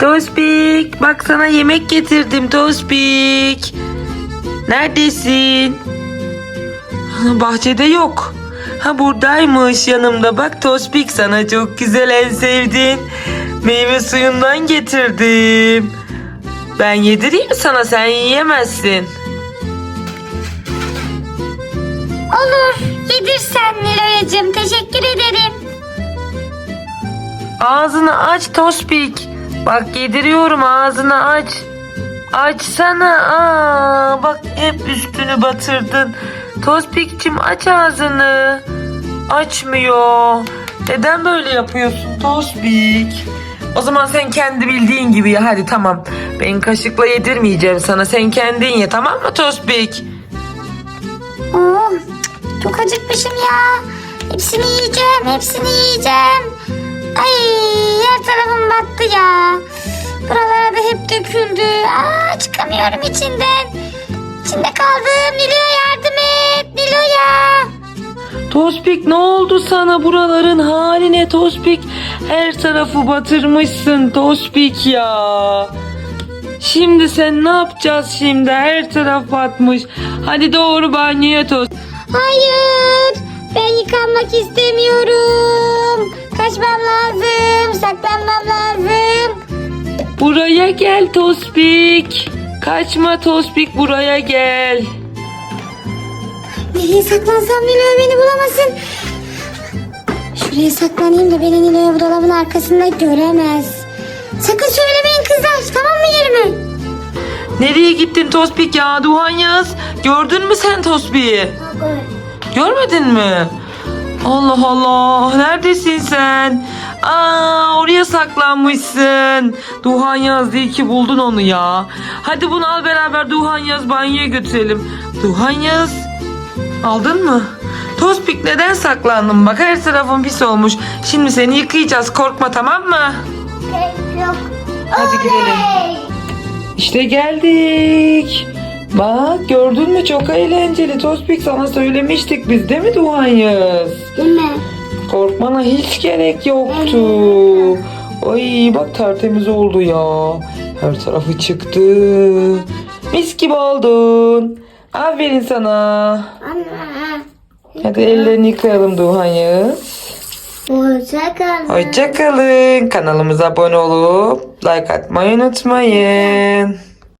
Tospik bak sana yemek getirdim Tospik. Neredesin? Bahçede yok. Ha buradaymış yanımda. Bak Tospik sana çok güzel en sevdiğin meyve suyundan getirdim. Ben yedireyim sana sen yiyemezsin. Olur. Yedirsen Nilo'yacığım. Teşekkür ederim. Ağzını aç Tospik. Bak yediriyorum ağzını aç. Açsana. Aa, bak hep üstünü batırdın. Tospikçim aç ağzını. Açmıyor. Neden böyle yapıyorsun Tospik? O zaman sen kendi bildiğin gibi ya hadi tamam. Ben kaşıkla yedirmeyeceğim sana. Sen kendin ye tamam mı Tospik? Oo, çok acıkmışım ya. Hepsini yiyeceğim. Hepsini yiyeceğim. Battı ya. Buralara da hep döküldü. Aa, çıkamıyorum içinden. İçinde kaldım. Nilo'ya yardım et. Nilo'ya. Tospik ne oldu sana buraların haline Tospik? Her tarafı batırmışsın Tospik ya. Şimdi sen ne yapacağız şimdi? Her taraf batmış. Hadi doğru banyoya Tospik. Hayır. Ben yıkanmak istemiyorum. Buraya gel Tospik. Kaçma Tospik buraya gel. Nereye saklansam Nilo'ya beni bulamasın. Şuraya saklanayım da beni Nilo'ya bu dolabın arkasında göremez. Sakın söylemeyin kızlar tamam mı yerimi? Nereye gittin Tospik ya? Duhan Yağız. Gördün mü sen Tospik'i? Görmedin mi? Allah Allah. Neredesin sen? Aa oraya saklanmışsın. Duhan Yaz değil ki buldun onu ya. Hadi bunu al beraber Duhan Yaz banyoya götürelim. Duhan Yaz. Aldın mı? Tospik neden saklandın? Bak her tarafın pis olmuş. Şimdi seni yıkayacağız. Korkma tamam mı? Yok. Hadi girelim. İşte geldik. Bak gördün mü çok eğlenceli. Tospik sana söylemiştik biz değil mi Duhan Yaz? Değil mi? Korkmana hiç gerek yoktu. Ay bak tertemiz oldu ya. Her tarafı çıktı. Mis gibi oldun. Aferin sana. Anne. Hadi ellerini yıkayalım Duhan Yağız. Hoşçakalın. Hoşçakalın. Kanalımıza abone olup like atmayı unutmayın.